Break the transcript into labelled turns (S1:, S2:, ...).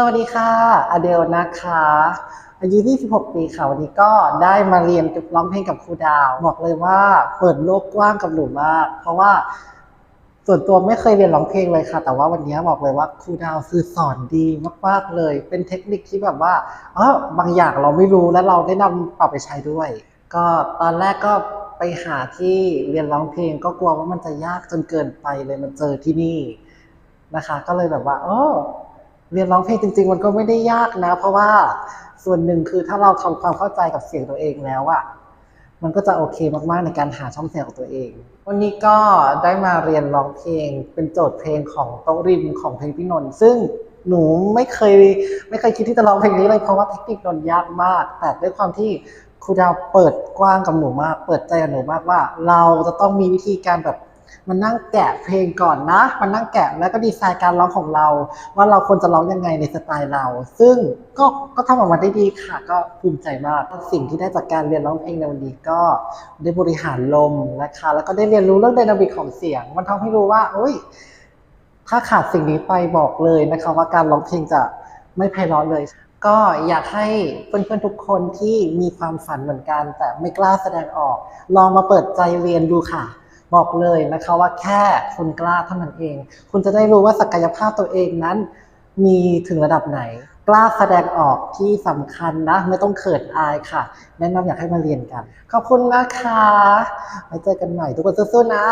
S1: สวัสดีค่ะอเดลนะคะ อายุ 26 ปีค่ะ วันนี้ก็ได้มาเรียนร้องเพลงกับครูดาว บอกเลยว่าเปิดโลกกว้างกับหนูมาก เพราะว่าส่วนตัวไม่เคยเรียนร้องเพลงเลยค่ะ แต่ว่าวันนี้บอกเลยว่าครูดาวคือสอนดีมากๆเลย เป็นเทคนิคที่แบบว่าเออบางอย่างเราไม่รู้และเราได้นำปรับไปใช้ด้วย ก็ตอนแรกก็ไปหาที่เรียนร้องเพลง ก็กลัวว่ามันจะยากจนเกินไปเลยมันเจอที่นี่นะคะ ก็เลยแบบว่าเออ เรียนร้องเพลงจริง ๆ มันก็ไม่ได้ยากนะ เพราะว่าส่วนหนึ่งคือถ้าเราทำความเข้าใจกับเสียงตัวเองแล้วอะมันก็จะโอเคมากๆในการหาช่องเสียงของตัวเอง วันนี้ก็ได้มาเรียนร้องเพลงเป็นโจทย์เพลงของโต๊ะริมของเพลงพี่นนท์ซึ่งหนูไม่เคยไม่เคยคิดที่จะร้องเพลงนี้เลยเพราะว่าเทคนิคนนยากมาก แต่ด้วยความที่ครูดาวเปิดกว้างกับหนูมาก เปิดใจกับหนูมากว่า เราจะต้องมีวิธีการแบบ มันนั่งแกะเพลงก่อนนะ มันนั่งแกะแล้วก็ดีไซน์การร้องของเรา ว่าเราควรจะร้องยังไงในสไตล์เรา ซึ่งก็ก็ทำออกมาได้ดีค่ะ ก็ภูมิใจมากสิ่งที่ได้จากการเรียนร้องเพลงในวันนี้ก็ได้บริหารลมนะคะ แล้วก็ได้เรียนรู้เรื่องไดนามิกของเสียง มันทำให้รู้ว่าเอ้ย ถ้าขาดสิ่งนี้ไปบอกเลยนะคะ ว่าการร้องเพลงจะไม่ไพเราะเลยก็อยากให้เพื่อนๆทุกคนที่มีความฝันเหมือนกัน แต่ไม่กล้าแสดงออก ลองมาเปิดใจเรียนดูค่ะ บอกเลยนะคะว่าแค่คุณกล้าเท่านั้นเอง คุณจะได้รู้ว่าศักยภาพตัวเองนั้น มีถึงระดับไหน กล้าแสดงออกที่สำคัญนะ ไม่ต้องเขินอายค่ะ แนะนำอยากให้มาเรียนกัน ขอบคุณนะคะไว้เจอกันใหม่ทุกคนสู้ๆนะ